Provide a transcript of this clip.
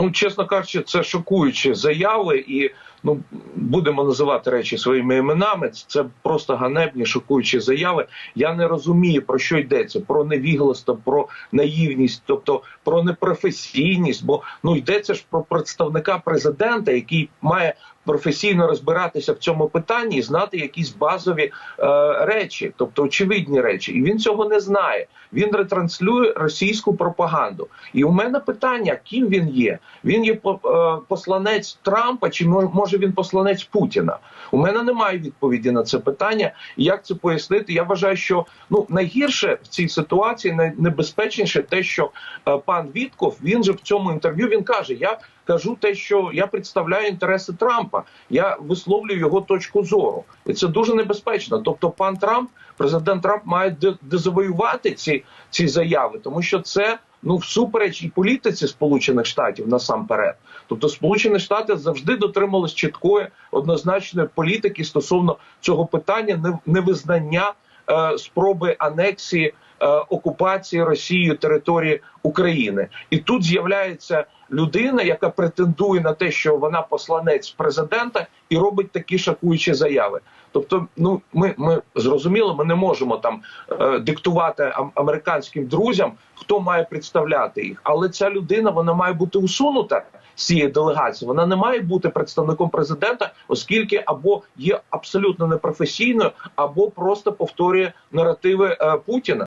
Ну, чесно кажучи, це шокуючі заяви, і ну будемо називати речі своїми іменами. Це просто ганебні, шокуючі заяви. Я не розумію про що йдеться: про невігластво, про наївність, тобто про непрофесійність. Бо ну йдеться ж про представника президента, який має професійно розбиратися в цьому питанні і знати якісь базові е, речі, тобто очевидні речі, і він цього не знає. Він ретранслює російську пропаганду. І у мене питання: ким він є? Він є е, посланець Трампа, чи може він посланець Путіна? У мене немає відповіді на це питання. Як це пояснити? Я вважаю, що ну найгірше в цій ситуації найнебезпечніше те, що е, пан Вітков він же в цьому інтерв'ю він каже: Я кажу те, що я представляю інтереси Трампа. Я висловлюю його точку зору, і це дуже небезпечно. Тобто, пан Трамп, президент Трамп, має дезавоювати ці, ці заяви, тому що це. Ну, всупереч і політиці Сполучених Штатів насамперед. Тобто, Сполучені Штати завжди дотримались чіткої однозначної політики стосовно цього питання невизнання е, спроби анексії окупації Росією території України. І тут з'являється людина, яка претендує на те, що вона посланець президента, і робить такі шокуючі заяви. Тобто, ну ми, ми зрозуміло, ми не можемо там е, диктувати американським друзям, хто має представляти їх, але ця людина вона має бути усунута цієї делегації. Вона не має бути представником президента, оскільки або є абсолютно непрофесійною, або просто повторює наративи е, Путіна.